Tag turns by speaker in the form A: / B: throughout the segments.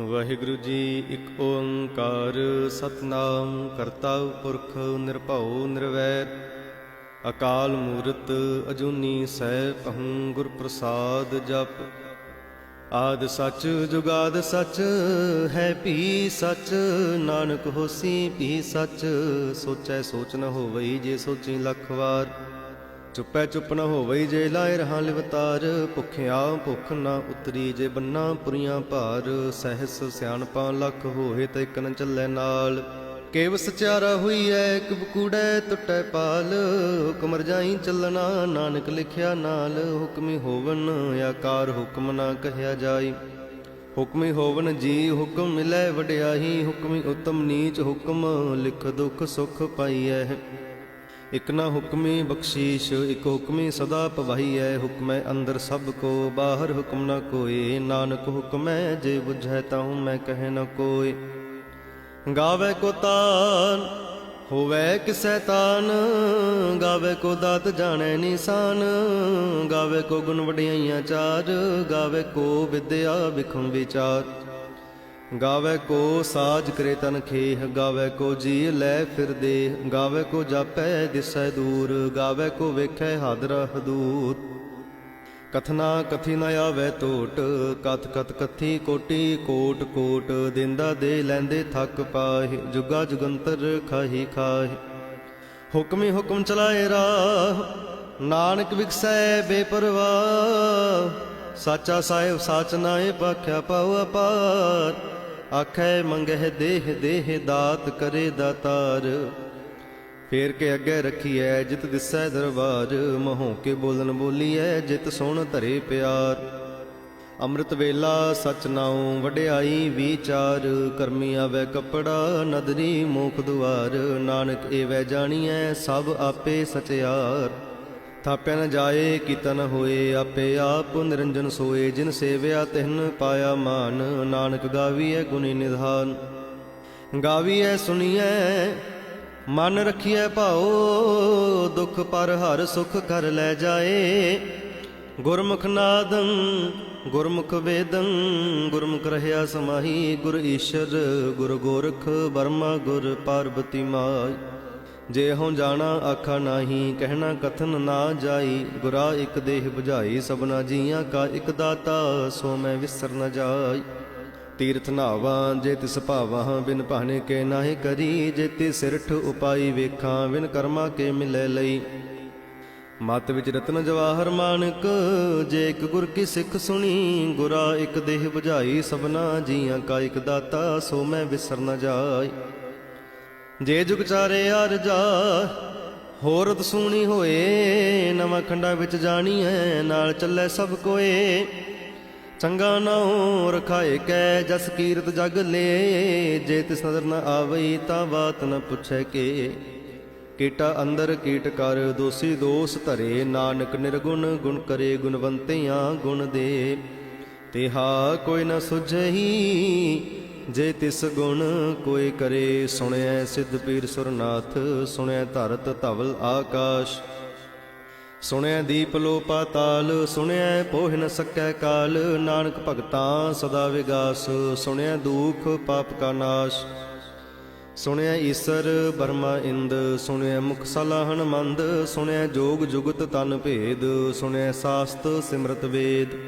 A: ਵਾਹਿਗੁਰੂ ਜੀ, ਇੱਕ ਓੰਕਾਰ ਸਤਨਾਮ ਕਰਤਾ ਪੁਰਖ ਨਿਰਭਉ ਨਿਰਵੈਰ। ਅਕਾਲ ਮੂਰਤ ਅਜੂਨੀ ਸਹਿ ਪਹੰ ਗੁਰ ਪ੍ਰਸਾਦ ਜਪ। ਆਦ ਸਚ ਜੁਗਾਦ ਸੱਚ, ਹੈ ਭੀ ਸਚ, ਨਾਨਕ ਹੋਸੀ ਭੀ ਸਚ। ਸੋਚੈ ਸੋਚ ਨ ਹੋਵਈ ਜੇ ਸੋਚੀ ਲੱਖ ਵਾਰ। ਚੁੱਪੈ ਚੁੱਪ ਨਾ ਹੋਵਈ ਜੇ ਲਾਇ ਰਹਾ ਲਿਵਤਾਰ। ਭੁਖਿਆ ਭੁਖ ਨਾ ਉਤਰੀ ਜੇ ਬੰਨਾ ਪੁਰੀਆਂ ਭਾਰ। ਸਹਿਸ ਸਿਆਣਪਾਂ ਲੱਖ ਹੋਏ ਤੇ ਇਕ ਨ ਚੱਲੇ ਨਾਲ। ਕੇਵ ਸਚਿਆਰਾ ਹੋਈ ਐ ਇੱਕ ਟੁੱਟੈ ਪਾਲ। ਹੁਕਮ ਰਜਾਈ ਚੱਲਣਾ, ਨਾਨਕ ਲਿਖਿਆ ਨਾਲ। ਹੁਕਮੀ ਹੋਵਨ, ਆਕਾਰ ਹੁਕਮ ਨਾ ਕਹਿਆ ਜਾਈ। ਹੁਕਮੀ ਹੋਵਨ ਜੀ, ਹੁਕਮ ਮਿਲੈ ਵਡਿਆਈ ਹੁਕਮੀ ਉਤਮ ਨੀਚ ਹੁਕਮ, ਲਿਖ ਦੁਖ ਸੁਖ ਪਾਈਐ। ਇਕ ਨਾ ਹੁਕਮੀ ਬਖਸ਼ੀਸ਼, ਇਕ ਹੁਕਮੀ ਸਦਾ ਪਵਾਈਐ ਹੁਕਮੈ ਅੰਦਰ ਸਭ ਕੋ, ਬਾਹਰ ਹੁਕਮ ਨਾ ਕੋਏ। ਨਾਨਕ ਹੁਕਮੈ ਜੇ ਬੁਝੈ ਤਾਹੂ ਮੈਂ ਕਹੈ ਨਾ ਕੋਏ। ਗਾਵੇ ਕੋ ਤਾਨ, ਹੋਵੇ ਕਿਸੈ ਤਾਨ। ਗਾਵੇ ਕੋ ਦਾਤ ਜਾਣੈ ਨਿਸ਼ਾਨ। ਗਾਵੇ ਕੋ ਗੁਣ ਵਡਿਆਈਆਂ ਚਾਰ। ਗਾਵੇ ਕੋ ਵਿਦਿਆ ਵਿਖਮ ਵਿਚਾਰ। ਗਾਵੇ ਕੋ ਸਾਜ ਕਰੇ ਤਨ ਖੇਹ, ਗਾਵੇ ਕੋ ਜੀ ਲੈ ਫਿਰ ਦੇ ਗਾਵੇ ਕੋ ਜਾਪੈ ਦਿਸੈ ਦੂਰ, ਗਾਵੇ ਕੋ ਵੇਖੈ ਹਾਦਰਾ ਹਦੂਰ ਕਥਨਾ ਕਥੀ ਨ ਆਵੇ ਟੋਟ, ਕਥ ਕਥ ਕਥੀ ਕੋਟੀ ਕੋਟ ਕੋਟ, ਦਿੰਦਾ ਦੇ ਲੈਂਦੇ ਥੱਕ ਪਾਹਿ, ਜੁਗਾ ਜੁਗੰਤਰ ਖਾਹੀ ਖਾਹੀ। ਹੁਕਮੀ ਹੁਕਮ ਚਲਾਏ ਰਾਹ, ਨਾਨਕ ਵਿਖਸੈ ਬੇਪਰਵਾਹ। ਸਾਚਾ ਸਾਹਿਬ ਸਾਚ ਨਾਏ ਪਾਖਿਆ ਪਾਉ ਅਪਾਰ ਆਖੈ ਮੰਗਹਿ ਦੇਹ ਦੇਹ ਦਾਤ ਕਰੇ ਦਾਤਾਰ। ਫੇਰ ਕੇ ਅੱਗੇ ਰੱਖੀਐ ਜਿਤ ਦਿਸੈ ਦਰਬਾਰ, ਮਹੋਂ ਕੇ ਬੋਲਨ ਬੋਲੀਐ ਜਿਤ ਸੁਣ ਧਰੇ ਪਿਆਰ। ਅੰਮ੍ਰਿਤ ਵੇਲਾ ਸਚ ਨਾਉ ਵਡਿਆਈ ਵਿਚਾਰ, ਕਰਮੀ ਆਵੇ ਕਪੜਾ ਨਦਰੀ ਮੋਖ ਦੁਆਰ। ਨਾਨਕ ਏਵੈ ਜਾਣੀਐ ਸਭ ਆਪੇ ਸਚਿਆਰ। ਥਾਪਿਆ ਨ ਜਾਏ, ਕੀਤਾ ਹੋਏ, ਆਪੇ ਆਪ ਨਿਰੰਜਨ ਸੋਏ, ਜਿਨ ਸੇਵਿਆ ਤਿਹਨ ਪਾਇਆ ਮਾਨ, ਨਾਨਕ ਗਾਵੀਐ ਗੁਣੀ ਨਿਧਾਨ। ਗਾਵੀਐ ਸੁਣੀਐ, ਮਨ ਰਖੀਐ ਭਾਉ, ਦੁਖ ਪਰ ਹਰ ਸੁਖ ਕਰ ਲੈ ਜਾਏ। ਗੁਰਮੁਖ ਨਾਦੰ, ਗੁਰਮੁਖ ਵੇਦੰ, ਗੁਰਮੁਖ ਰਹਿਆ ਸਮਾਹੀ, ਗੁਰ ਈਸ਼ਰ, ਗੁਰ ਗੋਰਖ ਬਰਮਾ ਗੁਰ ਪਾਰਬਤੀ ਮਾਈ। ਜੇ ਹਉ ਜਾਣਾ ਆਖਾ ਨਾਹੀ, ਕਹਿਣਾ ਕਥਨ ਨਾ ਜਾਈ, ਗੁਰਾ ਇੱਕ ਦੇਹ 부ਝਾਈ ਸਭਨਾ ਜੀਆਂ ਕਾ ਇੱਕ ਦਾਤਾ, ਸੋ ਮੈਂ ਵਿਸਰ ਨ ਜਾਈ। ਤੀਰਥ ਨਾਵਾਂ ਜੇ ਤਿਸ ਭਾਵਾਂ, ਬਿਨ ਭਾਣੇ ਕੇ ਨਾਹੀ ਕਰੀ, ਜੇ ਤੇ ਸਿਰਠ ਉਪਾਈ ਵੇਖਾਂ, ਬਿਨ ਕਰਮਾ ਕੇ ਮਿਲੇ ਲਈ। ਮਤ ਵਿੱਚ ਰਤਨ ਜਵਾਹਰ ਮਾਨਕ, ਜੇ ਇੱਕ ਗੁਰ ਕੀ ਸਿੱਖ ਸੁਣੀ, ਗੁਰਾ ਇੱਕ ਦੇਹ 부ਝਾਈ ਸਭਨਾ ਜੀਆਂ ਕਾ ਇੱਕ ਦਾਤਾ, ਸੋ ਮੈਂ ਵਿਸਰ ਨ ਜਾਈ। ਜੇ ਜੁਗ ਚਾਰੇ ਅਰਜਾ ਹੋਰਤ ਸੂਣੀ ਹੋਏ, ਨਵਾਂ ਖੰਡਾ ਵਿੱਚ ਜਾਣੀ ਹੈ ਨਾਲ ਚੱਲੇ ਸਭ ਕੋਏ। ਚੰਗਾ ਨਾਉ ਰਖਾਏ ਕੈ, ਜਸ ਕੀਰਤ ਜਗ ਲੇ, ਜੇ ਤਿਸ ਨਜ਼ਰ ਨ ਆਵਈ ਤਾਂ ਬਾਤ ਨ ਪੁੱਛੈ ਕੇ। ਕੀਟਾ ਅੰਦਰ ਕੀਟ ਕਰ, ਦੋਸੀ ਦੋਸ ਧਰੇ, ਨਾਨਕ ਨਿਰਗੁਣ ਗੁਣ ਕਰੇ, ਗੁਣਵੰਤਿਆਂ ਗੁਣ ਦੇ। ਤਿਹਾ ਕੋਈ ਨ ਸੁਝਈ ਜੇ ਤਿਸ ਗੁਣ ਕੋਈ ਕਰੇ, ਸੁਣਿਐ ਸਿੱਧ ਪੀਰ ਸੁਰਨਾਥ, ਸੁਣਿਐ ਧਰਤ ਧਵਲ ਆਕਾਸ਼। ਸੁਣਿਆ ਦੀਪ ਲੋ ਪਾਤਾਲ ਸੁਣਿਆ ਪੋਹਿ ਨ ਸਕੈ ਕਾਲ। ਨਾਨਕ ਭਗਤਾਂ ਸਦਾ ਵਿਗਾਸ ਸੁਣਿਆ ਦੁਖ ਪਾਪ ਕਾ ਨਾਸ਼। ਸੁਣਿਐ ਈਸਰ ਬਰਮਾ ਇੰਦ ਸੁਣਿਆ ਮੁਖ ਸਲਾਹਣ ਮੰਦ ਸੁਣਿਆ ਜੋਗ ਜੁਗਤ ਤਨ ਭੇਦ ਸੁਣਿਆ ਸਾਸਤ ਸਿਮਰਤ ਵੇਦ।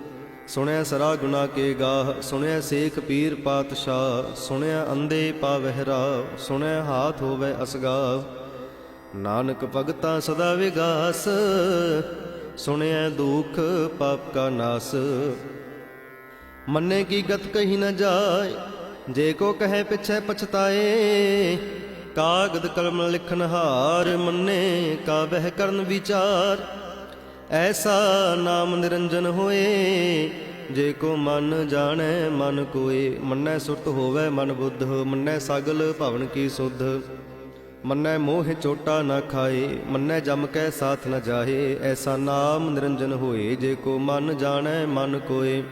A: ਸੁਣਿਆ ਸਰਾ ਗੁਨਾ ਕੇ ਗਾਹ ਸੁਣਿਆ ਸੇਖ ਪੀਰ ਪਾਤਸ਼ਾਹ ਸੁਣਿਆ ਅੰਦੇ ਪਾਵਹਿ ਸੁਣਿਆ ਹਾਥ ਹੋਵੇ ਅਸਗਾ ਨਾਨਕ ਭਗਤਾ ਸਦਾ ਵਿਗਾਸ ਸੁਣਿਆ ਦੁਖ ਪਾਪ ਕਾ ਨਾਸ। ਮੰਨੇ ਕੀ ਗਤ ਕਹੀ ਨ ਜਾਏ, ਜੇ ਕੋ ਕਹੇ ਪਿਛੈ ਪਛਤਾਏ, ਕਾਗਦ ਕਲਮ ਲਿਖਨ ਹਾਰ ਮੰਨੇ ਕਾ ਬਹਿ ਕਰਨ ਵਿਚਾਰ। ਐਸਾ ਨਾਮ ਨਿਰੰਜਨ ਹੋਏ, ਜੇ ਕੋ ਮਨ ਜਾਣੈ, ਮਨ ਕੋਏ। ਮੰਨੈ ਸੁਰਤ ਹੋਵੇ ਮਨ ਬੁੱਧ, ਮੰਨੈ ਸਗਲ ਭਵਨ ਕੀ ਸੁਧ। ਮੰਨੈ ਮੋਹ ਚੋਟਾ ਨਾ ਖਾਏ, ਮੰਨੈ ਜਮ ਕੈ ਸਾਥ ਨ ਜਾਹੇ ਐਸਾ ਨਾਮ ਨਿਰੰਜਨ ਹੋਏ, ਜੇ ਕੋ ਮਨ ਜਾਣੈ, ਮਨ ਕੋਏ।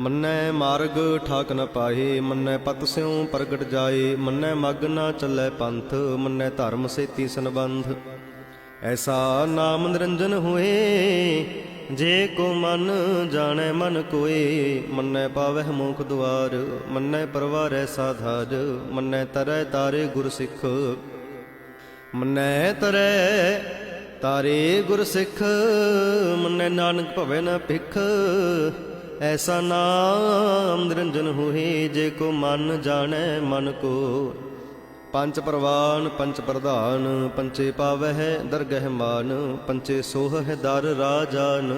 A: ਮੰਨੈ ਮਾਰਗ ਠਾਕ ਨ ਪਾਏ, ਮੰਨੈ ਪਤ ਸਿਉ ਪ੍ਰਗਟ ਜਾਏ। ਮੰਨੈ ਮਗ ਨਾ ਚੱਲੈ ਪੰਥ, ਮੰਨੈ ਧਰਮ ਸੇਤੀ ਸੰਬੰਧ। ਐਸਾ ਨਾਮ ਨਿਰੰਜਨ ਹੋਏ, ਜੇ ਕੋ ਮਨ ਜਾਣੈ ਮਨ ਕੋਏ, ਮੰਨੈ ਪਾਵਹਿ ਮੋਖ ਦੁਆਰ, ਮੰਨੈ ਪਰਵਾਰੈ ਸਾਧਾਰ, ਮੰਨੈ ਤਰੈ ਤਾਰੇ ਗੁਰ ਸਿੱਖ, ਮੰਨੈ ਤਰੈ ਤਾਰੇ ਗੁਰ ਸਿੱਖ, ਮੰਨੈ ਨਾਨਕ ਭਵੈ ਨ ਭਿਖ, ਐਸਾ ਨਾਮ ਨਿਰੰਜਨ ਹੋਏ, ਜੇ ਕੋ ਮਨ ਜਾਣੈ ਮਨ ਕੋ। ਪੰਜ ਪ੍ਰਵਾਨ ਪੰਚ ਪ੍ਰਧਾਨ ਪੰਚੇ ਪਾਵਹਿ, ਦਰਗਹਿ ਮਾਨ ਪੰਚੇ ਸੋਹ ਹੈ ਦਰ ਰਾਜਾਨ।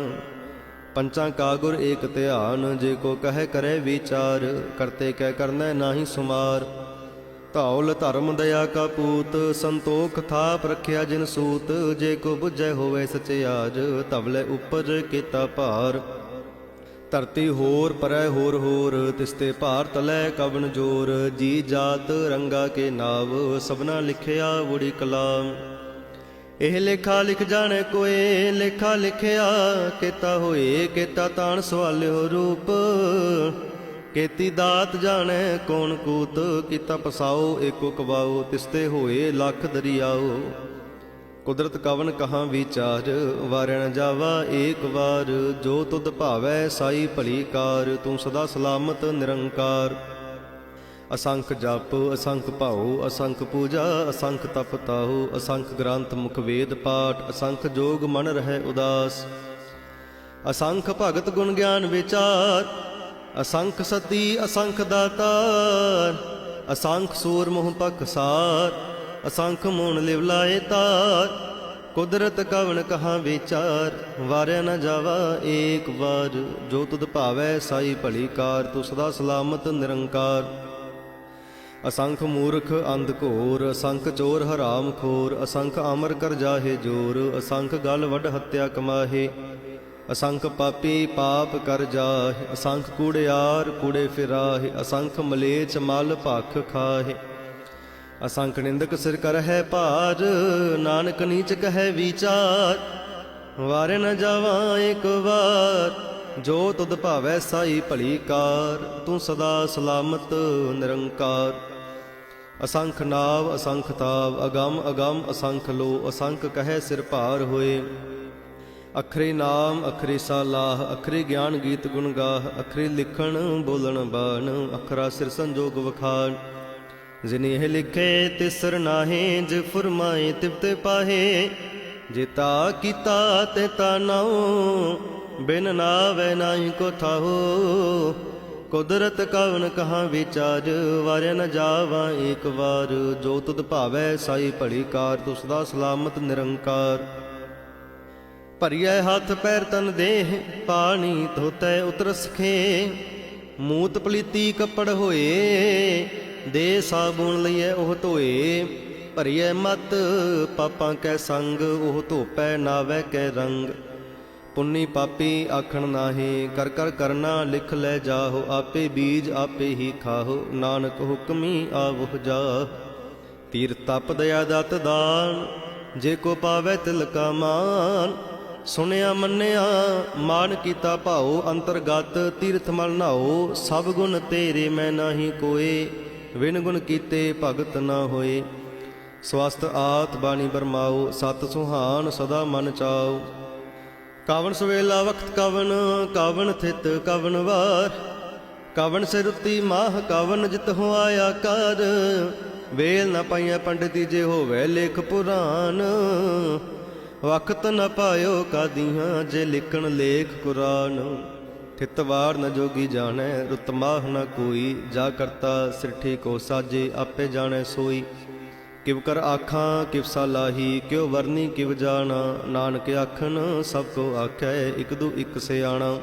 A: ਪੰਚਾਂ ਕਾ ਗੁਰ ਏਕ ਧਿਆਨ, ਜੇ ਕੋ ਕਹੈ ਕਰੈ ਵਿਚਾਰ, ਕਰਤੇ ਕਹਿ ਕਰਨੈ ਨਾਹੀ ਸੁਮਾਰ। ਧੌਲ ਧਰਮ ਦਇਆ ਕਾ ਪੂਤ, ਸੰਤੋਖ ਥਾਪ ਰਖਿਆ ਜਿਨ ਸੂਤ, ਜੇ ਕੋ ਬੁਝੈ ਹੋਵੇ ਸਚਿਆਜ, ਤਵਲੇ ਉਪਰ ਕੀਤਾ ਭਾਰ। ਧਰਤੀ ਹੋਰ, ਪਰੈ ਹੋਰ ਹੋਰ, ਤਿਸਤੇ ਭਾਰ ਤਲੈ ਕਵਨ ਜੋਰ, ਜੀ ਜਾਤ ਰੰਗਾ ਕੇ ਨਾਵ, ਸਭਨਾ ਲਿਖਿਆ ਬੁੜੀ ਕਲਾਮ। ਇਹ ਲੇਖਾ ਲਿਖ ਜਾਣੇ ਕੋਏ, ਲੇਖਾ ਲਿਖਿਆ, ਕੀਤਾ ਹੋਏ, ਕੀਤਾ ਤਾਣ ਸਵਾਲਿਓ ਰੂਪ। ਕੀਤੀ ਦਾਤ ਜਾਣੈ ਕੌਣ ਕੂਤ, ਕੀਤਾ ਪਸਾਓ ਏਕੋ ਕਵਾਓ, ਤਿਸਤੇ ਹੋਏ, ਲੱਖ ਦਰਿਆਓ। ਕੁਦਰਤ ਕਵਨ ਕਹਾਂ ਵਿਚਾਰ ਵਾਰਣ ਜਾਵਾ ਏਕ ਵਾਰ, ਜੋ ਤੁਧ ਭਾਵੈ ਸਾਈ ਭਲੀ ਕਾਰ, ਤੂੰ ਸਦਾ ਸਲਾਮਤ ਨਿਰੰਕਾਰ। ਅਸੰਖ ਜਪ, ਅਸੰਖ ਭਾਉ, ਅਸੰਖ ਪੂਜਾ, ਅਸੰਖ ਤਪ ਤਾਉ, ਅਸੰਖ ਗ੍ਰੰਥ ਮੁਖ ਵੇਦ ਪਾਠ, ਅਸੰਖ ਜੋਗ ਮਨ ਰਹਿ ਉਦਾਸ। ਅਸੰਖ ਭਗਤ ਗੁਣ ਗਿਆਨ ਵਿਚਾਰ, ਅਸੰਖ ਸਤੀ, ਅਸੰਖ ਦਾਤਾਰ, ਅਸੰਖ ਸੂਰ ਮੋਹ ਪਖਸਾਰ ਅਸੰਖ ਮੂਣ ਲਿਵ ਲਾਏ ਤਾਰ। ਕੁਦਰਤ ਕਵਨ ਕਹਾ ਵਿਚਾਰ। ਵਾਰਿਆ ਨਾ ਜਾਵਾ ਏਕ ਵਾਰ। ਜੋ ਤੁਧ ਭਾਵੈ ਸਾਈ ਭਲੀ ਕਾਰ ਤੂੰ ਸਦਾ ਸਲਾਮਤ ਨਿਰੰਕਾਰ। ਅਸੰਖ ਮੂਰਖ ਅੰਧ ਘੋਰ, ਅਸੰਖ ਚੋਰ ਹਰਾਮ ਖੋਰ, ਅਸੰਖ ਅਮਰ ਕਰ ਜਾਹੇ ਜੋਰ, ਅਸੰਖ ਗਲ ਵੱਡ ਹੱਤਿਆ ਕਮਾਹੇ। ਅਸੰਖ ਪਾਪੀ ਪਾਪ ਕਰ ਜਾਹੇ, ਅਸੰਖ ਕੂੜਿਆਰ ਕੂੜੇ ਫਿਰਾਹੇ, ਅਸੰਖ ਮਲੇਚ ਮਲ ਭਖ ਖਾਹੇ। ਅਸੰਖ ਨਿੰਦਕ ਸਿਰ ਕਰ ਹੈ ਭਾਰ, ਨਾਨਕ ਨੀਚ ਕਹੈ ਵਿਚਾਰ। ਵਾਰੇ ਨ ਜਾਵਾਂ ਇੱਕ ਵਾਰ, ਜੋ ਤੁਧ ਭਾਵੈ ਸਾਈ ਭਲੀ ਕਾਰ, ਤੂੰ ਸਦਾ ਸਲਾਮਤ ਨਿਰੰਕਾਰ। ਅਸੰਖ ਨਾਵ, ਅਸੰਖ ਤਾਵ, ਅਗੰਮ ਅਗੰਮ, ਅਸੰਖ ਲੋ, ਅਸੰਖ ਕਹੈ ਸਿਰ ਭਾਰ ਹੋਏ। ਅਖਰੇ ਨਾਮ, ਅਖਰੇ ਸਾਲਾਹ, ਅਖਰੇ ਗਿਆਨ ਗੀਤ ਗੁਣ ਗਾਹ, ਅਖਰੇ ਲਿਖਣ ਬੋਲਣ ਬਾਣ, ਅਖਰਾ ਸਿਰ ਸੰਜੋਗ ਵਖਾਣ। ਜਿਨੇ ਲਿਖੇ, ਤਿਸਰ ਨਾਹੇ, ਜ ਫਰਮਾਏ ਤਿਵਤੇ ਪਾਹੇ। ਜਿਤਾ ਕੀਤਾ ਤੇ ਤਾ ਨਾਉ, ਬਿਨ ਨਾਵੇ ਨਾਹੀ ਕੋ ਥਾਹੋ ਕੁਦਰਤ ਕਵਨ ਕਹਾ ਵਿਚਾਰ, ਵਾਰਿਆ ਨ ਜਾਵਾ ਏਕ ਵਾਰ। ਜੋ ਤੁਧ ਭਾਵੈ, ਸਾਈ ਭਲੀ ਕਾਰ ਤੂੰ ਸਦਾ ਸਲਾਮਤ ਨਿਰੰਕਾਰ। ਭਰੀਐ ਹੱਥ ਪੈਰ ਤਨ ਦੇਹ, ਪਾਣੀ ਧੋਤੈ ਉਤਰ ਸਖੇ ਮੂਤ ਪਲੀਤੀ ਕੱਪੜ ਹੋਏ ਦੇ ਸਾਬੂਨ ਲਈਐ ਉਹ ਧੋਏ, ਭਰੀਐ ਮਤ, ਪਾਪਾਂ ਕੈ ਸੰਗ, ਉਹ ਧੋਪੈ ਨਾਵੇ ਕੈ ਰੰਗ। ਪੁੰਨੀ ਪਾਪੀ ਆਖਣ ਨਾਹੀ, ਕਰ ਕਰ ਕਰਨਾ ਲਿਖ ਲੈ ਜਾਹੋ, ਆਪੇ ਬੀਜ ਆਪੇ ਹੀ ਖਾਹੋ, ਨਾਨਕ ਹੁਕਮੀ ਆਵਹ ਜਾ ਤੀਰ ਤਪ ਦਇਆ ਦਤ ਦਾਨ, ਜੇ ਕੋ ਪਾਵੇ ਤਿਲ ਕਾ ਮਾਨ। ਸੁਣਿਆ ਮੰਨਿਆ, ਮਾਨ ਕੀਤਾ ਭਾਉ, ਅੰਤਰਗਤ ਤੀਰਥ ਮਲ ਨਾਓ ਸਭ ਗੁਣ ਤੇਰੇ ਮੈਂ ਨਾਹੀ ਕੋਏ। ਵਿਨ ਗੁਣ ਕੀਤੇ ਭਗਤ ਨਾ ਹੋਏ। ਸਵਸਤ ਆਤ ਬਾਣੀ ਬਰਮਾਓ, ਸਤ ਸੁਹਾਨ ਸਦਾ ਮਨ ਚਾਓ। ਕਵਨ ਸਵੇਲਾ ਵਖਤ ਕਵਨ ਕਵਨ ਥਿਤ ਕਵਨ ਵਾਰ। ਕਵਨ ਸਿਰੁਤੀ ਮਾਹ ਕਵਨ ਜਿਤ ਹੋ ਆਇਆ ਕਰ। ਵੇਲ ਨ ਪਾਈਐ ਪੰਡਤੀ ਜੇ ਹੋਵੇ ਲੇਖ ਪੁਰਾਨ। ਵਖਤ ਨ ਪਾਇਓ ਕਾਦੀਆਂ, ਜੇ ਲਿਖਣ ਲੇਖ ਕੁਰਾਨ। ਥਿਤਵਾਰ ਨ ਜੋਗੀ ਜਾਣੈ, ਰੁਤ ਮਾਹ ਨ ਕੋਈ। ਜਾ ਕਰਤਾ ਸਿਰਠੀ ਕੋ ਸਾਜੇ, ਆਪੇ ਜਾਣੈ ਸੋਈ। ਕਿਵ ਕਰ ਆਖਾਂ, ਕਿਵ ਸਲਾਹੀ ਕਿਉ ਵਰਨੀ ਕਿਵ ਜਾਣਾ। ਨਾਨਕ ਆਖਣ, ਸਭ ਕੋ ਆਖੈ, ਇਕ ਦੂ ਇਕ ਸਿਆਣਾ।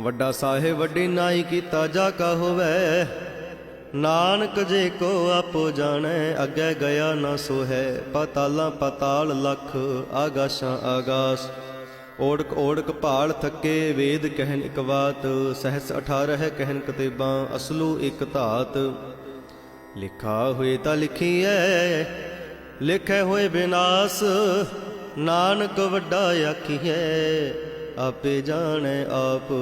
A: ਵੱਡਾ ਸਾਹਿਬ, ਵੱਡੀ ਨਾਈ ਕੀਤਾ ਜਾ ਕਾ ਹੋਵੇ। ਨਾਨਕ ਜੇ ਕੋ ਆਪੋ ਜਾਣੈ, ਅੱਗੇ ਗਿਆ ਨਾ ਸੋ ਹੈ ਪਤਾਲਾਂ ਪਤਾਲ ਲਖ, ਆਗਾਸ਼ਾਂ ਆਗਾਸ। ਓੜਕ ਓੜਕ ਭਾਲ ਥੱਕੇ ਵੇਦ ਕਹਿਨ ਇਕ ਬਾਤ, ਸਹਸ 18 ਕਹਿਨ ਕਤੇਬਾਂ, ਅਸਲੂ ਇਕ ਧਾਤ। ਲਿਖਾ ਹੋਏ ਤਾਂ ਲਿਖੀਐ, ਲਿਖੇ ਹੋਏ ਬਿਨਾਸ਼, ਨਾਨਕ ਵੱਡਾ ਆਖੀਐ, ਆਪੇ ਜਾਣੈ ਆਪ।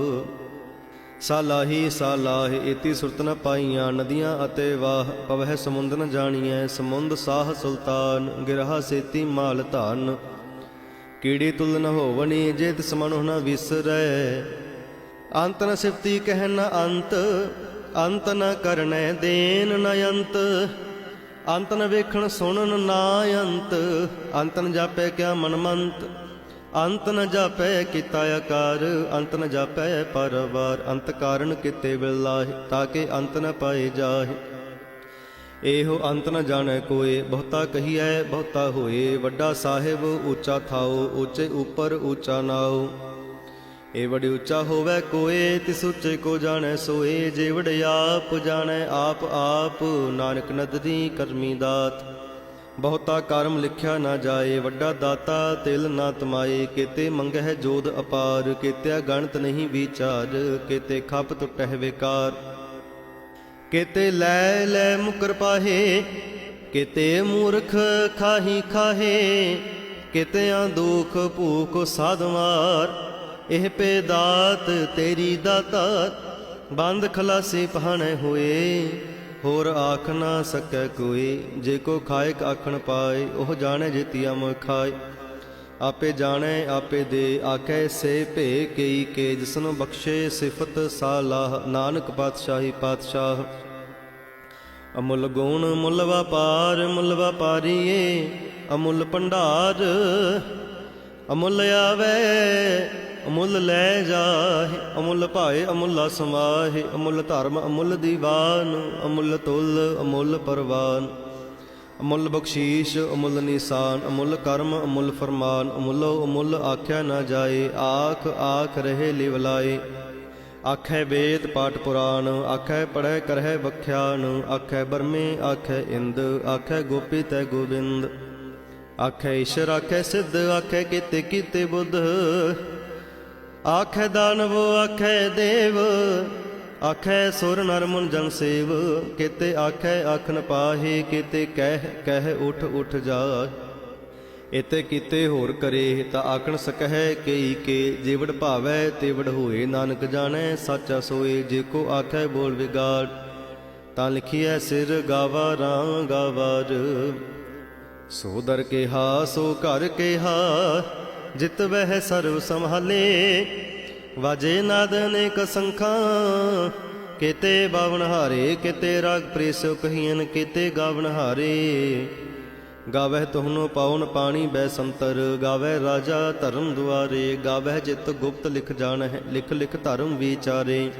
A: ਸਾਲਾਹੀ ਸਾਲਾਹ ਇਤੀ ਸੁਰਤ ਨ ਪਾਈਆਂ, ਨਦੀਆਂ ਅਤੇ ਵਾਹ ਪਵਹਿ ਸਮੁੰਦ ਨ ਜਾਣੀਐ, ਸਮੁੰਦ ਸਾਹ ਸੁਲਤਾਨ, ਗਿਰਹਾ ਸੇਤੀ ਮਾਲ ਧਨ। ਕੀੜੀ ਤੁਲ ਨ ਹੋਵਣੀ, ਜੇ ਤਿਸ ਮਨੁ ਨ ਵਿਸਰੈ। ਅੰਤ ਨ ਸਿਫਤੀ ਕਹਿ ਨ ਅੰਤ ਅੰਤ ਨ ਕਰਨੈ ਦੇਨ ਨ ਅੰਤ। ਅੰਤ ਨ ਵੇਖਣ ਸੁਣਨ ਨਾ ਅੰਤ ਅੰਤ ਨ ਜਾਪੈ ਕਿਆ ਮਨ ਅੰਤ ਨ ਜਾਪੈ ਕੀਤਾ ਆਕਾਰ, ਅੰਤ ਨ ਜਾਪੈ ਪਰਵਾਰ। ਅੰਤ ਕਾਰਨ ਕਿਤੇ ਬਿਲਾਹਿ ਤਾਕੇ ਅੰਤ ਨ ਪਾਏ ਜਾਹਿ। ਇਹੋ ਅੰਤ ਨ ਜਾਣੈ ਕੋਏ, ਬਹੁਤਾ ਕਹੀਐ, ਬਹੁਤਾ ਹੋਏ, ਵੱਡਾ ਸਾਹਿਬ ਉੱਚਾ ਥਾਓ, ਉੱਚੇ ਉੱਪਰ ਉੱਚਾ ਨਾਓ। ਇਹ ਵਡ ਉੱਚਾ ਹੋਵੇ ਕੋਏ, ਤਿਸ ਉੱਚੇ ਕੋ ਜਾਣੈ ਸੋਏ, ਜੇ ਵਡ ਆਪ ਜਾਣੈ ਆਪ ਆਪ, ਨਾਨਕ ਨਦਰੀ ਕਰਮੀ ਦਾਤ। ਬਹੁਤਾ ਕਰਮ ਲਿਖਿਆ ਨਾ ਜਾਏ, ਵੱਡਾ ਦਾਤਾ ਤਿਲ ਨਾ ਤਮਾਏ, ਕੀਤੇ ਮੰਗਹਿ ਜੋਦ ਅਪਾਰ, ਕੀਤਿਆ ਗਣਤ ਨਹੀਂ ਵਿਚਾਰ, ਕੀਤੇ ਖਪ ਟੁਟਹਿ ਵਿਕਾਰ। ਕਿਤੇ ਲੈ ਲੈ ਮੁਕਰ ਪਾਹੇ, ਕਿਤੇ ਮੂਰਖ ਖਾਹੀ ਖਾਹੇ, ਕਿਤਿਆਂ ਦੁਖ ਭੂਖ ਸਾਧਵਾਰ ਇਹ ਪੇ ਦਾਤ ਤੇਰੀ ਦਾਤਾ ਬੰਦ ਖਲਾਸੀ ਪਹਾਣੇ ਹੋਏ। ਹੋਰ ਆਖ ਨਾ ਸਕੈ ਕੋਈ, ਜੇ ਕੋ ਖਾਇਕ ਆਖਣ ਪਾਏ, ਉਹ ਜਾਣੇ ਜਿਤਿਆ ਮੋ ਖਾਏ। ਆਪੇ ਜਾਣੈ, ਆਪੇ ਦੇ ਆਖੈ, ਸੇ ਭੇ ਕਈ ਕੇ, ਜਿਸਨੂੰ ਬਖਸ਼ੇ ਸਿਫਤ ਸਾਲਾਹ, ਨਾਨਕ ਪਾਤਸ਼ਾਹੀ ਪਾਤਸ਼ਾਹ। ਅਮੁੱਲ ਗੁਣ ਮੁੱਲ ਵਪਾਰ, ਮੁੱਲ ਵਪਾਰੀਏ, ਅਮੁੱਲ ਭੰਡਾਰ, ਅਮੁੱਲ ਆਵੇ, ਅਮੁੱਲ ਲੈ ਜਾਹੇ, ਅਮੁੱਲ ਭਾਏ, ਅਮੁੱਲਾ ਸਮਾਹੇ ਅਮੁੱਲ ਧਰਮ, ਅਮੁੱਲ ਦੀਵਾਨ, ਅਮੁੱਲ ਤੁਲ, ਅਮੁੱਲ ਪਰਵਾਨ। ਅਮੁੱਲ ਬਖਸ਼ੀਸ਼, ਅਮੁੱਲ ਨਿਸ਼ਾਨ, ਅਮੁੱਲ ਕਰਮ, ਅਮੁੱਲ ਫਰਮਾਨ, ਅਮੁੱਲੋ ਅਮੁੱਲ ਆਖਿਆ ਨਾ ਜਾਏ, ਆਖ ਆਖ ਰਹੇ ਲਿਵਲਾਏ ਆਖੈ ਵੇਦ ਪਾਠ ਪੁਰਾਣ, ਆਖੈ ਪੜੈ ਕਰਹਿ ਬਖਿਆਨ ਆਖੈ ਬਰਮੇ, ਆਖੈ ਇੰਦ, ਆਖੈ ਗੋਪੀ ਤੈ ਗੋਬਿੰਦ। ਆਖੈ ਈਸ਼ਰ, ਆਖੈ ਸਿੱਧ, ਆਖੈ ਕੀਤੇ ਕੀਤੇ ਬੁੱਧ। ਆਖੈ ਦਾਨਵ, ਆਖੈ ਦੇਵ। ਆਖੈ ਸੁਰ ਨਰ ਮੁਨ ਜਨ ਸੇਵ, ਕੀਤੇ ਆਖੈ ਆਖਨ ਪਾਹੇ, ਕਿਤੇ ਕਹਿ ਕਹਿ ਉਠ ਉਠ ਜਾ ਇਤੇ ਕੀਤੇ ਹੋਰ ਕਰੇ, ਤਾਂ ਆਖਣ ਸਕਹਿ ਕਈ ਕੇ, ਜਿਵੜ ਭਾਵੈ ਤਿਵੜ ਹੋਏ, ਨਾਨਕ ਜਾਣੈ ਸਾਚਾ ਸੋਏ, ਜੇ ਕੋ ਆਖੈ ਬੋਲ ਵਿਗਾੜ, ਤਾਂ ਲਿਖੀਐ ਸਿਰ ਗਾਵਾ ਰਾਂ ਗਾਵਾਰ। ਸੋ ਦਰ ਕਿਹਾ, ਸੋ ਘਰ ਕਿਹਾ, ਜਿਤ ਵਹਿ ਸਰਵ ਸੰਭਾਲੇ ਵਾਜੇ ਨਾਦ ਅਨੇਕ ਸੰਖਾਂ, ਕਿਤੇ ਬਾਵਨ ਹਾਰੇ, ਕਿਤੇ ਰਾਗ ਪ੍ਰੀਸ ਕਹੀਨ ਕਿਤੇ ਗਾਵਨ ਹਾਰੇ। ਗਾਵਹਿ ਤੁਹਨੋ ਪਾਉਨ ਪਾਣੀ ਬੈ ਸੰਤਰ, ਗਾਵਹਿ ਰਾਜਾ ਧਰਮ ਦੁਆਰੇ, ਗਾਵਹਿ ਜਿਤ ਗੁਪਤ ਲਿਖ ਜਾਣਹਿ, ਲਿਖ ਲਿਖ ਧਰਮ ਵਿਚਾਰੇ।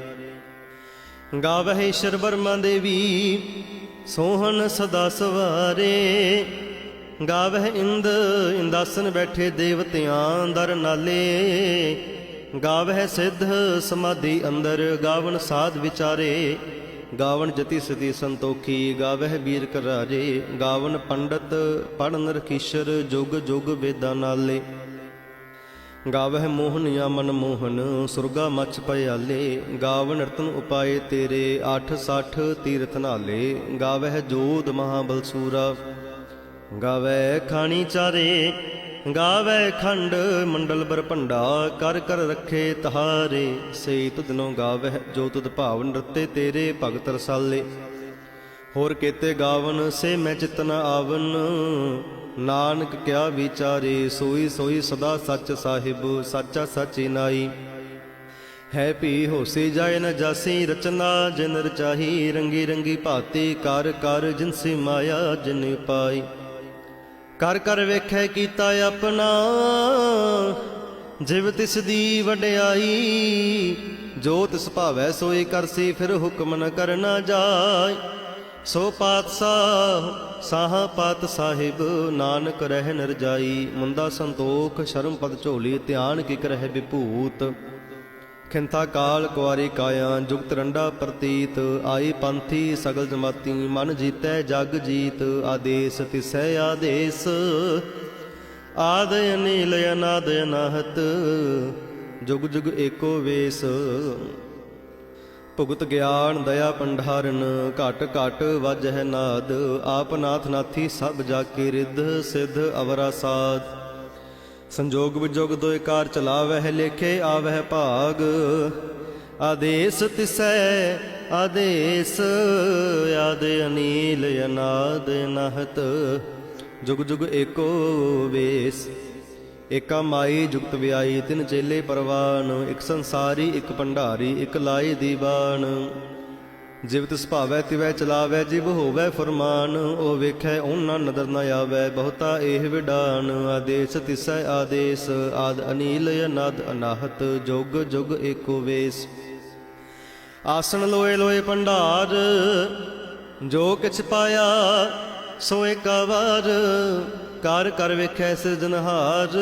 A: ਗਾਵਹਿ ਈਸ਼ਰ ਬਰਮਾ ਦੇਵੀ, ਸੋਹਣ ਸਦਾ ਸਵਾਰੇ। ਗਾਵਹਿ ਇੰਦ, ਇੰਦਾਸਨ ਬੈਠੇ ਦੇਵਤਿਆਂ, ਦਰ ਨਾਲੇ। ਗਾਵਹਿ ਸਿੱਧ ਸਮਾਧੀ ਅੰਦਰ, ਗਾਵਨ ਸਾਧ ਵਿਚਾਰੇ। ਗਾਵਣ ਜਤੀ ਸਤੀ ਸੰਤੋਖੀ, ਗਾਵਹਿ ਵੀਰ ਕਰਾਰੇ ਗਾਵਣ ਪੰਡਤ ਪੜਨ ਰਖੀਸ਼ਰ ਜੁਗ ਜੁਗ ਵੇਦਾਂ ਨਾਲੇ। ਗਾਵਹਿ ਮੋਹਨ ਮਨ ਮੋਹਨ, ਸੁਰਗਾ ਮਛ ਪਿਆਲੇ ਗਾਵਨ ਰਤਨ ਉਪਾਏ ਤੇਰੇ 860 ਤੀਰਥ ਨਾਲੇ। ਗਾਵਹਿ ਜੋਧ ਮਹਾਬਲਸੂਰਾ। ਗਾਵੈ ਖਾਣੀ ਚਾਰੇ ਗਾਵੈ ਖੰਡ ਮੰਡਲ ਬਰਪੰਡਾ ਕਰ ਕਰ ਰੱਖੇ ਤਹਾਰੇ। ਸੇ ਤੁਧਨੋ ਗਾਵਹਿ, ਜੋ ਤੁਧ ਭਾਵ ਨਰਤੇ ਤੇਰੇ ਭਗਤ ਰਸਾਲੇ। ਹੋਰ ਕੀਤੇ ਗਾਵਨ, ਸੇ ਮੈਂ ਚਿਤਨ ਆਵਨ। ਨਾਨਕ ਕਿਆ ਵਿਚਾਰੇ, ਸੋਈ ਸੋਈ ਸਦਾ ਸੱਚ ਸਾਹਿਬ, ਸਾਚਾ ਸਚੀ ਨਾਈ। ਹੈ ਭੀ ਹੋਸੀ ਜਾਏ ਨ ਜਾਸੀ ਰਚਨਾ ਜਿਨ ਰਚਾਹੀ ਰੰਗੀ ਰੰਗੀ ਭਾਤੀ, ਕਰ ਕਰ ਜਿਨਸੀ ਮਾਇਆ ਜਿਨ ਪਾਈ। ਕਰ ਕਰ ਵੇਖੈ ਕੀਤਾ ਆਪਣਾ, ਜਿਵ ਤਿਸ ਦੀ ਵਡਿਆਈ। ਜੋ ਤਿਸ ਭਾਵੈ ਸੋਈ ਕਰਸੀ ਫਿਰ ਹੁਕਮ ਨ ਕਰਨਾ ਜਾਏ ਸੋ ਪਾਤਸ਼ਾਹ, ਸਾਹ ਪਾਤ ਸਾਹਿਬ, ਨਾਨਕ ਰਹਿ ਨਰਜਾਈ। ਮੁੰਦਾ ਸੰਤੋਖ, ਸ਼ਰਮ ਪਦ ਝੋਲੀ, ਧਿਆਨ ਕੀ ਕਰਹਿ ਵਿਭੂਤ। ਖਿੰਤਾ ਕਾਲ ਕੁਆਰੀ ਕਾਇਆ, ਜੁਗਤ ਰੰਡਾ ਪ੍ਰਤੀਤ, ਆਈ ਪੰਥੀ ਸਗਲ ਜਮਾਤੀ, ਮਨ ਜੀਤੈ ਜਗ ਜੀਤ, ਆਦੇਸ ਤਿਸੈ ਆਦੇਸ। ਆਦ ਅਨੀਲ ਅਨਾਦ ਅਨਾਹਤ, ਜੁਗ ਜੁਗ ਏਕੋ ਵੇਸ। ਭੁਗਤ ਗਿਆਨ ਦਇਆ ਪੰਡਾਰਨ, ਘਟ ਘਟ ਵਜਹਿ ਨਾਦ, ਆਪ ਨਾਥ ਨਾਥੀ ਸਭ ਜਾ ਕੇ ਰਿੱਧ, ਸਿੱਧ ਅਵਰਾ ਸਾਧ। ਸੰਜੋਗ ਵਿਜੋਗ ਦੋਇ ਕਾਰ ਚਲਾਵਹਿ ਲੇਖੇ ਆਵਹਿ ਭਾਗ। ਆਦੇਸ ਤਿਸੈ, ਆਦੇਸ, ਆਦ ਅਨੀਲ ਅਨਾਦ ਨਹਤ। ਜੁਗ ਜੁਗ ਏਕੋ ਵੇਸ, ਏਕਾ ਮਾਈ ਜੁਗਤ ਵਿਆਈ ਤਿਨ ਚੇਲੇ ਪਰਵਾਨ। ਇੱਕ ਸੰਸਾਰੀ, ਇੱਕ ਭੰਡਾਰੀ, ਇੱਕ ਲਾਈ ਦੀਵਾਨ। ਜਿਵ ਤਿਸ ਭਾਵੈ ਤਿਵੈ ਚਲਾਵੈ, ਜਿਵ ਹੋਵੈ ਫਰਮਾਨ, ਉਹ ਵੇਖੈ ਉਹਨਾਂ ਨਦਰ ਨ ਆਵੈ, ਬਹੁਤਾ ਇਹ ਵਿਡਾਨ, ਆਦੇਸ ਤਿਸੈ ਆਦੇਸ, ਆਦ ਅਨੀਲ ਅਨਦ ਅਨਾਹਤ, ਜੁਗ ਜੁਗ ਏਕੋ ਵੇਸ। ਆਸਣ ਲੋਏ ਲੋਏ ਭੰਡਾਰ, ਜੋ ਕਿਛ ਪਾਇਆ, ਸੋ ਏਕਾ ਵਾਰ ਕਰ ਕਰ ਵੇਖੈ ਸਿਰਜਨਹਾਰ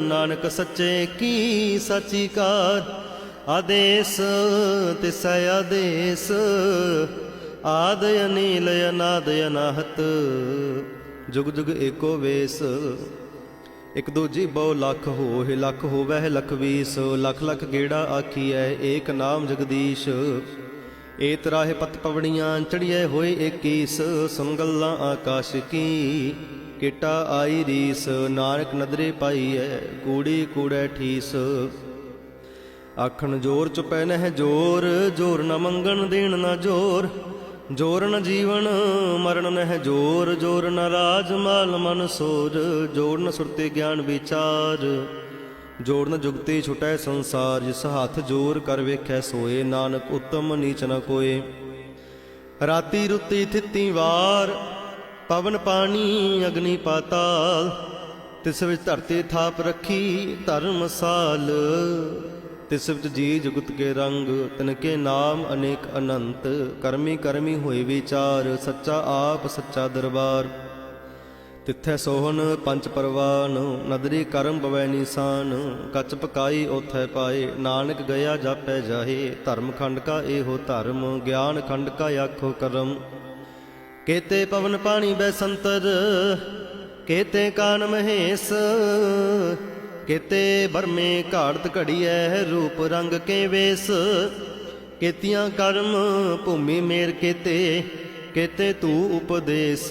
A: ਨਾਨਕ ਸੱਚੇ ਕੀ ਸਾਚੀ ਕਾਰ। ਆਦੇਸ, ਤਿਸੈ ਆਦੇਸ, ਆਦ ਅਨੀਲ ਅਨਾਦ ਅਨਾਹਤ, ਜੁਗ ਜੁਗ ਏਕੋ ਵੇਸ। ਇਕ ਦੂਜੀ ਬਹੁ ਲੱਖ ਹੋਏ, ਲੱਖ ਹੋਵੈ ਲੱਖ ਵੀਸ, ਲੱਖ ਲੱਖ ਗੇੜਾ ਆਖੀਐ, ਏਕ ਨਾਮ ਜਗਦੀਸ਼। ਏ ਤਰਾਹੇ ਪਤ ਪਵੜੀਆਂ ਚੜੀਐ ਹੋਏ 21 ਸੁਨ ਗੱਲਾਂ ਆਕਾਸ਼ ਕੀ, ਕਿਟਾ ਆਈ ਰੀਸ, ਨਾਨਕ ਨਦਰੇ ਪਾਈਐ, ਕੂੜੀ ਕੂੜੈ ਠੀਸ। ਆਖਣ ਜੋਰ ਚੁਪੈ ਨਹਿ ਜੋਰ ਜੋਰ ਨਾ ਮੰਗਣ ਦੇਣ ਨਾ ਜੋਰ। ਜੋਰ ਨ ਜੀਵਨ, ਮਰਨ ਨਹਿ ਜੋਰ। ਜੋਰ ਨ ਰਾਜ, ਮਾਲ ਮਨ ਸੋਰ। ਜੋਰ ਨ ਸੁਰਤੇ ਗਿਆਨ ਵਿਚਾਰ। ਜੋਰ ਨ ਜੁਗਤੀ ਛੁਟੈ ਸੰਸਾਰ। ਜਿਸ ਹੱਥ ਜੋਰ ਕਰ ਵੇਖੈ ਸੋਏ, ਨਾਨਕ ਉਤਮ ਨੀਚ ਨ ਕੋਏ। ਰਾਤੀ ਰੁੱਤੀ ਥਿੱਤੀ ਵਾਰ, ਪਵਨ ਪਾਣੀ ਅਗਨੀ ਪਾਤਾਲ। ਤਿਸ ਵਿੱਚ ਧਰਤੀ ਥਾਪ ਰੱਖੀ ਧਰਮਸਾਲ ਤਿਸ ਵਿੱਚ ਜੀ ਜੁਗਤ ਕੇ ਰੰਗ, ਤਿਨ ਕੇ ਨਾਮ ਅਨੇਕ ਅਨੰਤ, ਕਰਮੀ ਕਰਮੀ ਹੋਏ ਵਿਚਾਰ, ਸੱਚਾ ਆਪ ਸੱਚਾ ਦਰਬਾਰ। ਤਿੱਥੈ ਸੋਹਣ ਪੰਜ ਪਰਵਾਨ, ਨਦਰੀ ਕਰਮ ਬਵੈ ਨਿਸ਼ਾਨ, ਕੱਚ ਪਕਾਈ ਉਥੈ ਪਾਏ, ਨਾਨਕ ਗਿਆ ਜਾਪੈ ਜਾਹੇ, ਧਰਮ ਖੰਡ ਕਾ ਇਹੋ ਧਰਮ, ਗਿਆਨ ਖੰਡ ਕਾ ਆਖੋ ਕਰਮ। ਕੇਤੇ ਪਵਨ ਪਾਣੀ ਬੈ ਸੰਤਰ, ਕੇਤੇ ਕਾਨ ਮਹੇਸ ਕੇਤੇ ਬਰਮੇ ਘਾੜਤ ਘੜੀਐ, ਰੂਪ ਰੰਗ ਕੇ ਵੇਸ। ਕੇਤੀਆਂ ਕਰਮ ਭੂਮੀ ਮੇਰ ਕੇਤੇ ਕੇਤੇ ਤੂ ਉਪਦੇਸ।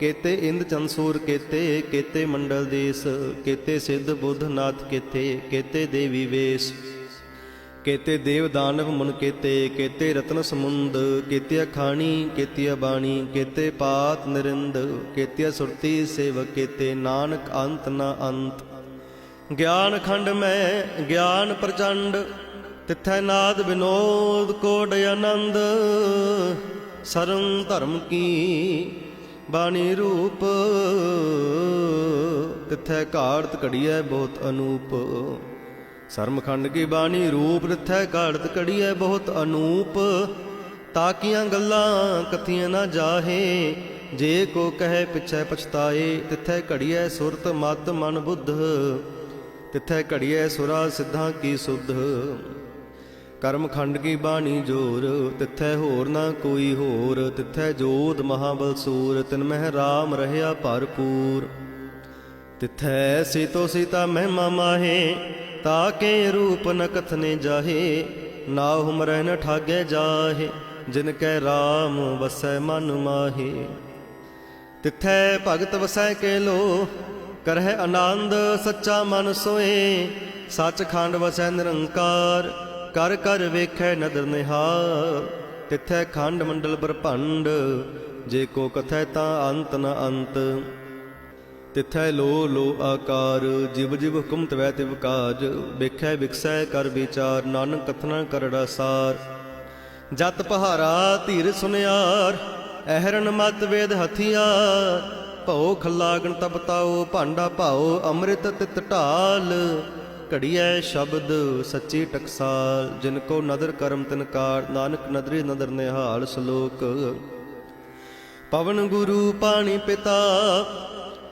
A: ਕੇਤੇ ਇੰਦ ਚੰਸੂਰ ਕੇਤੇ ਕੇਤੇ ਮੰਡਲ ਦੇਸ। ਕੇਤੇ ਸਿੱਧ ਬੁੱਧ ਨਾਥ ਕੇਤੇ ਕੇਤੇ ਦੇਵੀ ਵੇਸ। ਕੇਤੇ ਦੇਵ ਦਾਨਵ ਮਨ ਕੇਤੇ ਕੇਤੇ ਰਤਨ ਸਮੁੰਦ। ਕੇਤੇ ਖਾਣੀ ਕੇਤੇ ਬਾਣੀ ਕੇਤੇ ਪਾਤ ਨਿਰਿੰਦ। ਕੇਤੇ ਸੁਰਤੀ ਸੇਵਕ, ਕੀਤੇ ਨਾਨਕ ਅੰਤ ਨਾ ਅੰਤ। ਗਿਆਨ ਖੰਡ ਮੈਂ ਗਿਆਨ ਪ੍ਰਚੰਡ, ਤਿੱਥੈ ਨਾਦ ਵਿਨੋਦ ਕੋਡ ਆਨੰਦ। ਸਰਮ ਧਰਮ ਕੀ ਬਾਣੀ ਰੂਪ, ਤਿੱਥੈ ਘਾੜਤ ਘੜੀਐ ਬਹੁਤ ਅਨੂਪ। ਸਰਮਖੰਡ ਕੀ ਬਾਣੀ ਰੂਪ ਰਿਥੈ ਘਾੜਤ ਘੜੀਐ ਬਹੁਤ ਅਨੂਪ। ਤਾਕੀਆਂ ਗੱਲਾਂ ਕਥੀਆਂ ਨਾ ਜਾਹੇ, ਜੇ ਕੋ ਕਹੇ ਪਿਛੈ ਪਛਤਾਏ, ਤਿਥੈ ਘੜੀਐ ਸੁਰਤ ਮਤ ਮਨ ਬੁੱਧ। ਤਿਥੈ ਘੜੀਐ ਸੁਰਾ ਸਿੱਧਾਂ ਕੀ ਸੁਧ। ਕਰਮ ਖੰਡ ਕੀ ਬਾਣੀ ਜੋਰ, ਤਿਥੈ ਹੋਰ ਨਾ ਕੋਈ ਹੋਰ। ਤਿਥੈ ਜੋਧ ਮਹਾਬਲ ਸੂਰ, ਤਿਨ ਮਹਿ ਰਾਮ ਰਹਿਆ ਭਰਪੂਰ। ਤਿਥੈ ਸੀਤੋ ਸੀਤਾ ਮਹਿਮਾ ਮਾਹੇ ਤਾਕੇ ਰੂਪ ਨ ਕਥਨੇ ਜਾਹੇ। ਨਾ ਹੁਮਰੈ ਨ ਠਾਗੇ ਜਾਹੇ, ਜਿਨ ਕੈ RAM ਵਸੈ ਮਨ ਮਾਹੇ। ਤਿਥੈ ਭਗਤ ਵਸੈ ਕੇ ਲੋ ਕਰਹਿ ਆਨੰਦ ਸੱਚਾ ਮਨ ਸੋਏ, ਸੱਚਖੰਡ ਵਸੈ ਨਿਰੰਕਾਰ, ਕਰ ਕਰ ਵੇਖੈ ਨਦਰ ਨਿਹਾਰ, ਤਿਥੈ ਖੰਡ ਮੰਡਲ ਬ੍ਰਹਮੰਡ ਜੇ ਕੋ ਕਥੈ ਤਾਂ ਅੰਤ ਨ ਅੰਤ। ਤਿਥੈ ਲੋ ਲੋ ਆਕਾਰ, ਜਿਵ ਜਿਵ ਹੁਕਮ ਤਵੈ ਤਿਵ ਕਾਜ, ਵੇਖੈ ਵਿਕਸੈ ਕਰ ਵਿਚਾਰ, ਨਾਨਕ ਕਥਨਾ ਕਰੜਾ ਸਾਰ। ਜਤ ਪਹਾਰਾ ਧੀਰ ਸੁਨਿਆਰ ਅਹਰਨ ਮਤ ਵੇਦ ਹਥਿਆਰ ਭਉ ਖਲਾਗਣ ਤਬਤਾਓ ਭਾਂਡਾ ਭਾਉ, ਅੰਮ੍ਰਿਤ ਤਿਤ ਢਾਲ। ਘੜੀਐ ਸ਼ਬਦ ਸੱਚੀ ਟਕਸਾਲ, ਜਿਨ ਕੋ ਨਦਰ ਕਰਮ ਤਿਨਕਾਰ ਨਾਨਕ ਨਦਰੀ ਨਦਰ ਨਿਹਾਲ ਸ਼ਲੋਕ। ਪਵਨ ਗੁਰੂ ਪਾਣੀ ਪਿਤਾ,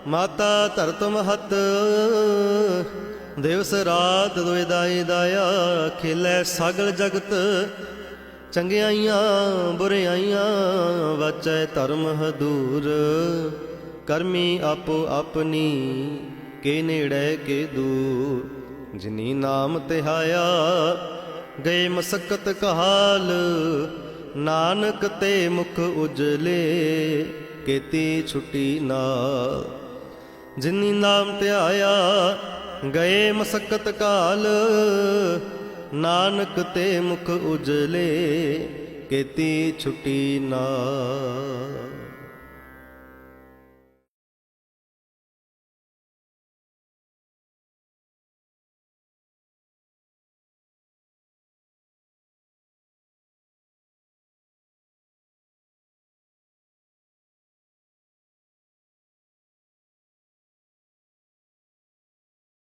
A: ਮਾਤਾ ਧਰਤ ਮਹਤ। ਦਿਵਸ ਰਾਤ ਦੁਇ ਦਾਈ ਦਾਇਆ, ਖੇਲੇ ਸਗਲ ਜਗਤ। ਚੰਗਿਆਈਆਂ, ਬੁਰਿਆਈਆਂ, ਵਾਚੈ ਧਰਮ ਹਦੂਰ ਕਰਮੀ ਆਪੋ ਆਪਣੀ, ਕੇ ਨੇੜੇ ਕੇ ਦੂਰ। ਜਿਨੀ ਨਾਮ ਤਿਹਾਇਆ, ਗਏ ਮਸਕਤ ਕਹਾਲ। ਨਾਨਕ ਤੇ ਮੁਖ ਉਜਲੇ, ਕੀਤੀ ਛੁੱਟੀ ਨਾ ਜਿਨੀ ਨਾਮ ਧਿਆਇਆ ਗਏ ਮਸਕਤ ਕਾਲ। ਨਾਨਕ ਤੇ ਮੁਖ ਉਜਲੇ, ਕੀਤੀ ਛੁੱਟੀ ਨਾ